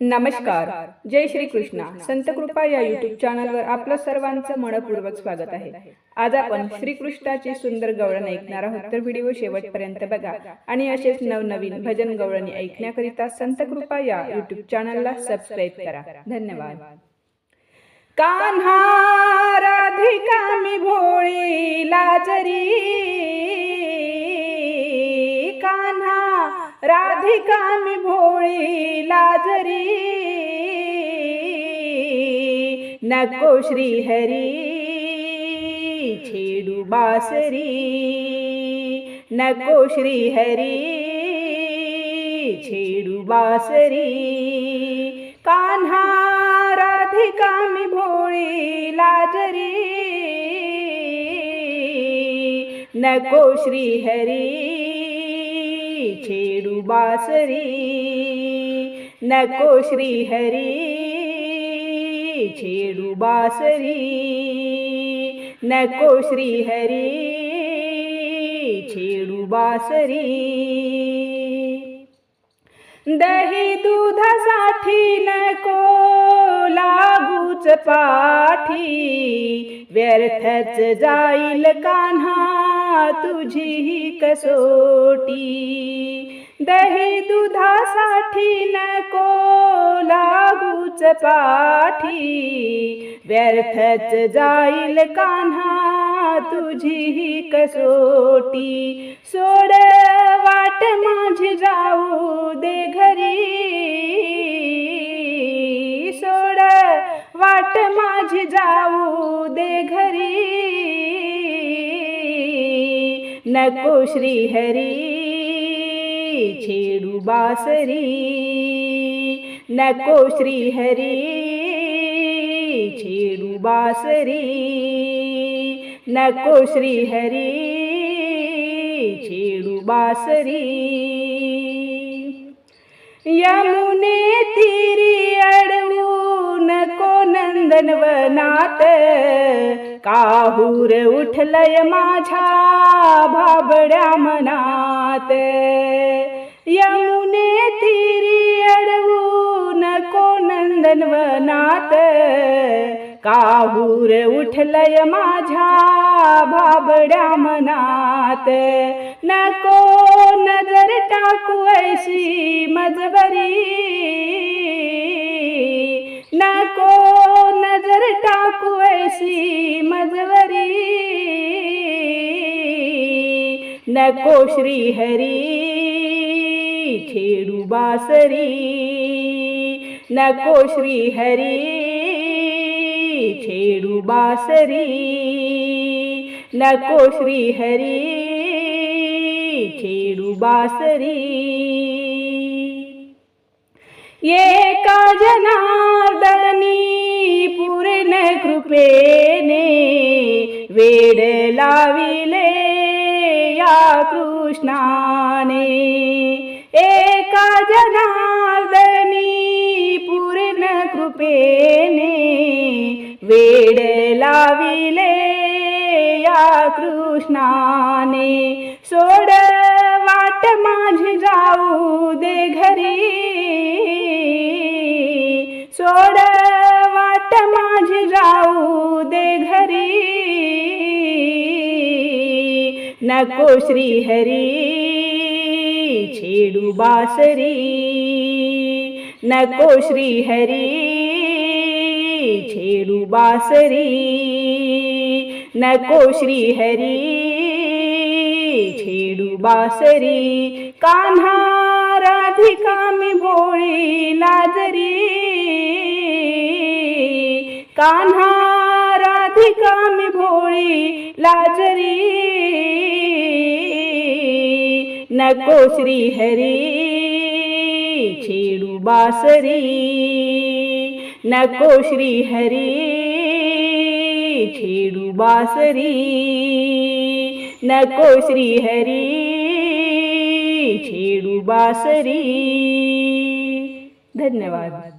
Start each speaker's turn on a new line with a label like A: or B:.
A: नमस्कार. जय श्री कृष्णा. संत कृपा या युट्यूब चॅनलवर आपलं सर्वांचं मनपूर्वक स्वागत आहे. आज आपण श्रीकृष्णाची सुंदर गवळण ऐकणार आहोत. तर व्हिडिओ शेवटपर्यंत बघा. आणि असेच नवनवीन भजन गवळणी ऐकण्याकरिता संत कृपा या युट्यूब चॅनलला सबस्क्राईब करा. धन्यवाद. कान्हा राधिका मी भोळी लाजरी राधिका मी भोळी लाजरी नको श्री हरी छेडू बासरी. नको श्री हरी छेडू बासरी. कान्हा राधिका मी भोळी लाजरी नको श्री हरी छेडू बासरी नको श्री हरी छेडू बासरी नको श्री हरी छेडू बासरी। दही दुधासाठी नको लागूच पाठी। व्यर्थच जाईल कान्हा तुझी ही कसोटी. दही दुधासाठी नको लागूच पाठी. व्यर्थच जाईल कान्हा तुझी ही कसोटी. सोड वाट माझी जाऊ दे घरी. वाट माझी जाऊ दे घरी. नको श्री हरी छेडू बासरी. नको श्री हरी छेडू बासरी. नको श्री हरी छेडू बासरी. यमुने तिरी नंदनवनात काहूर उठलय माझ्या भाबड्या मनात. यमुने तीरी अडवू नको नंदनवनात काहूर उठलय माझ्या भाबड्या मनात. नको टाकू ऐशी मजबरी नको श्री हरी, छेडू बासरी। नको श्री हरी, छेडू बासरी। नको श्री हरी, छेडू बासरी। जनार्दनी पूर्ण कृष्णाने एका जनार्दनी पूर्ण कृपेने वेड लाविले या कृष्णाने. सोड वाट माझी जाऊ दे घरी. सोड नको श्री हरी छेडू बासरी. नको श्री हरी छेडू बासरी. नको श्री हरी छेडू बासरी. कान्हा राधिका मी भोळी लाजरी. कान्हा राधिका मी भोळी लाजरी. नको श्री हरी, छेडू बासरी। नको श्री हरी, छेडू बासरी। नको श्री हरी, छेडू बासरी। धन्यवाद।